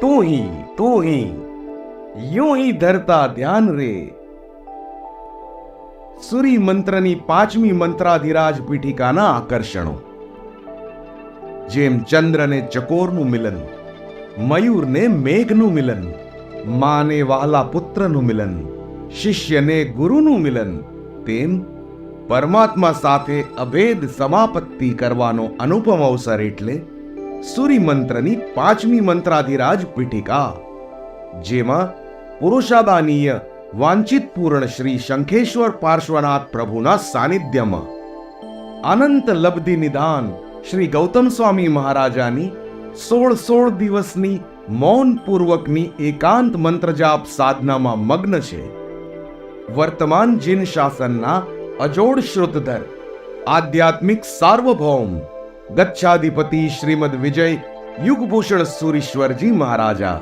તું હી તું હી યું હી ધરતા ધ્યાન રે સુરી મંત્રની પાંચમી મંત્રાધિરાજ પીઠિકાના આકર્ષણો જેમ ચંદ્રને ચકોરનું મિલન મયુર ને મેઘનું મિલન માને વાલા પુત્રનું મિલન શિષ્યને ગુરુનું મિલન તેમ પરમાત્મા સાથે અભેદ સમાપત્તિ કરવાનો અનુપમ અવસર એટલે સૂરી મંત્રની પાંચમી મંત્રાધિરાજ પીઠિકા, જેમાં પુરુષાદાનીય વાંચિત પૂર્ણ શ્રી શંખેશ્વર પાર્શ્વનાથ પ્રભુના સાનિધ્યમાં અનંત લબ્ધિ નિદાન શ્રી ગૌતમ સ્વામી મહારાજાની સોળ સોળ દિવસની મૌન પૂર્વકની એકાંત મંત્રજાપ સાધનામાં મગ્ન છે. વર્તમાન જીન શાસનના અજોડ શ્રુતધર, આધ્યાત્મિક સાર્વભૌમ ગચ્છાધિપતિ શ્રીમદ વિજય યુગભૂષણ સુરીશ્વરજી મહારાજા.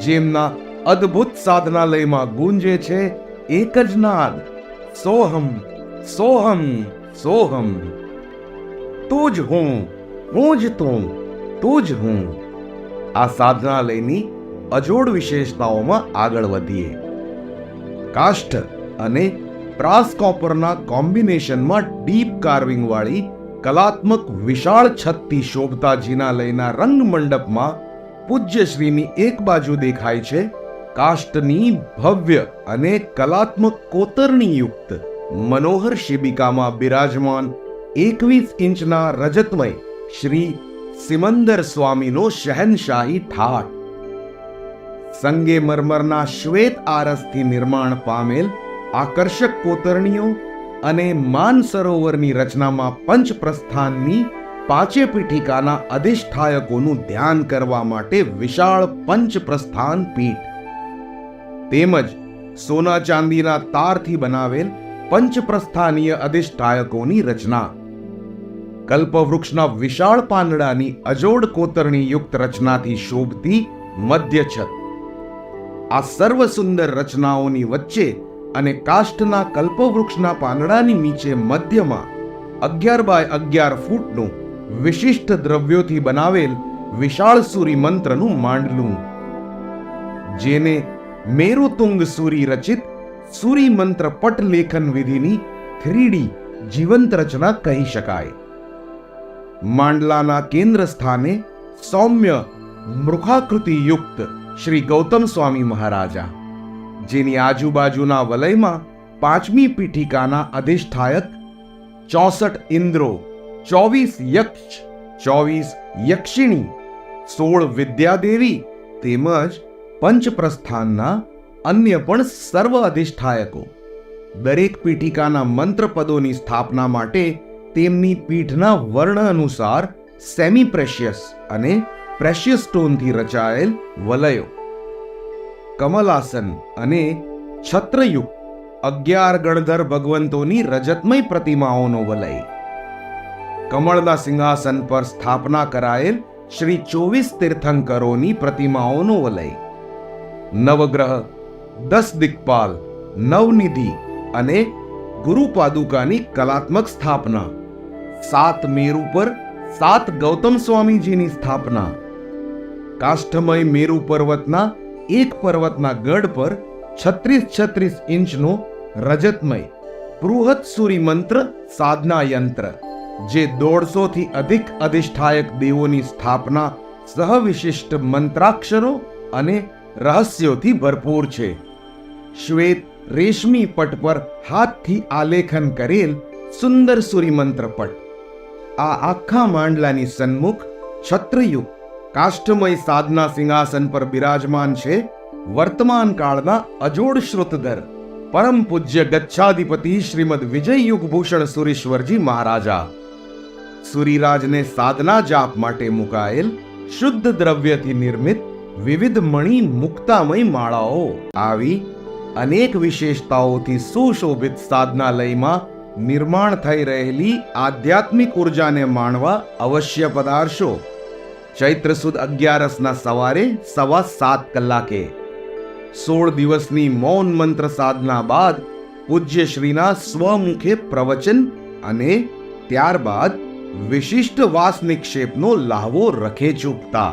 જેમના અદ્ભુત સાધનાલયમાં ગુંજે છે એક જ નાદ, સોહમ સોહમ સોહમ. તું જ હું હું જ તું તું જ હું. આ સાધનાલયની અજોડ વિશેષતાઓમાં આગળ વધીએ. કાષ્ઠ અને પ્રાસ કોપરના કોમ્બિનેશનમાં ડીપ કાર્વિંગ વાળી કલાત્મક વિશાળ છતથી શોભતા જિનાલયના રંગ મંડપમાં પૂજ્યશ્રીની એક બાજુ દેખાય છે કાષ્ટની ભવ્ય અને કલાત્મક કોતરણીયુક્ત મનોહર શિબિકામાં બિરાજમાન એકવીસ ઇંચના રજતમય શ્રી સિમંદર સ્વામીનો શહેનશાહી ઠાઠ સંગે મરમરના શ્વેત આરસથી નિર્માણ પામેલ આકર્ષક કોતરણીઓ અને માનસરોવરની રચનામાં પંચ પ્રસ્થાનની પાંચે પીઠિકાના અધિષ્ઠાયકોનું ધ્યાન કરવા માટે વિશાળ પંચ પ્રસ્થાન પીઠ. તેમજ સોના ચાંદીના તારથી બનાવેલ પંચપ્રસ્થાનીય અધિષ્ઠાયકોની રચના. કલ્પવૃક્ષના વિશાળ પાંદડાની અજોડ કોતરણી યુક્ત રચનાથી શોભતી મધ્ય છત આ સર્વ સુંદર રચનાઓની વચ્ચે અને કાષ્ઠના કલ્પવૃક્ષના પાંદડાની નીચે મધ્યમાં અગિયાર બાય અગિયાર ફૂટનું વિશિષ્ટ દ્રવ્યોથી બનાવેલ વિશાળ સૂરી મંત્રનું માંડલું. જેને મેરુતુંગ સૂરી રચિત સૂરી મંત્ર પટ લેખન વિધિની થ્રીડી જીવંત રચના કહી શકાય. માંડલાના કેન્દ્ર સ્થાને સૌમ્ય મૃખાકૃતિ યુક્ત શ્રી ગૌતમ સ્વામી મહારાજા. જેની આજુબાજુના વલયમાં પાંચમી પીઠિકાના અધિષ્ઠાયક ચોસઠ ઇન્દ્રો, ચોવીસ યક્ષ, ચોવીસ યક્ષિણી, સોળ વિદ્યાદેવી તેમજ પંચપ્રસ્થાનના અન્ય પણ સર્વ અધિષ્ઠાયકો. દરેક પીઠિકાના મંત્રપદોની સ્થાપના માટે તેમની પીઠના વર્ણ અનુસાર સેમી પ્રેશિયસ અને પ્રેશિયસ સ્ટોનથી રચાયેલ વલયો. કમલાસન અને છત્રયુક્ત અગિયાર ગણધર ભગવંતોની રજતમય પ્રતિમાઓનો વલય. કમળના સિંહાસન પર સ્થાપના કરાયેલ શ્રી ચોવીસ તીર્થંકરોની પ્રતિમાઓનો વલય. નવગ્રહ, દસ દિક્પાલ નવનિધિ અને ગુરુ પાદુકાની કલાત્મક સ્થાપના. સાત મેરુ પર સાત ગૌતમ સ્વામીજીની સ્થાપના. કાષ્ઠમય મેરુ પર્વતના એક પર્વતના ગઢ પર છત્રીસ છત્રીસ ઇંચનો રજતમય બૃહત સૂરી મંત્ર સાધના યંત્ર, જે દોઢસોથી અધિક અધિષ્ઠાયક દેવોની સ્થાપના સહવિશિષ્ટ મંત્રાક્ષરો અને રહસ્યોથી ભરપૂર છે. શ્વેત રેશમી પટ પર હાથથી આલેખન કરેલ સુંદર સૂરીમંત્ર પટ. આ આખા માંડલાની સન્મુખ છત્રયુગ કાષ્ઠમય સાધના સિંહાસન પર બિરાજમાન છે વર્તમાન કાળના અજોડ શ્રુતધર, પરમ પૂજ્ય ગચ્છાધિપતિ શ્રીમદ વિજય યુગભૂષણ સુરેશ્વરજી મહારાજા. સુરીરાજને સાધના જાપ માટે મુકાયેલ શુદ્ધ દ્રવ્યથી નિર્મિત વિવિધ મણિ મુક્તામય માળાઓ. આવી અનેક વિશેષતાઓથી સુશોભિત સાધનાલયમાં નિર્માણ થઈ રહેલી આધ્યાત્મિક ઉર્જાને માણવા અવશ્ય પધારશો. ચૈત્ર સુદ અગિયારસના સવારે સવા સાત કલાકે. સોળ દિવસની મૌન મંત્ર સાધના બાદ પૂજ્ય શ્રીના સ્વમુખે પ્રવચન અને ત્યારબાદ વિશિષ્ટ વાસ નિક્ષેપનો લાહવો રખે ચૂકતા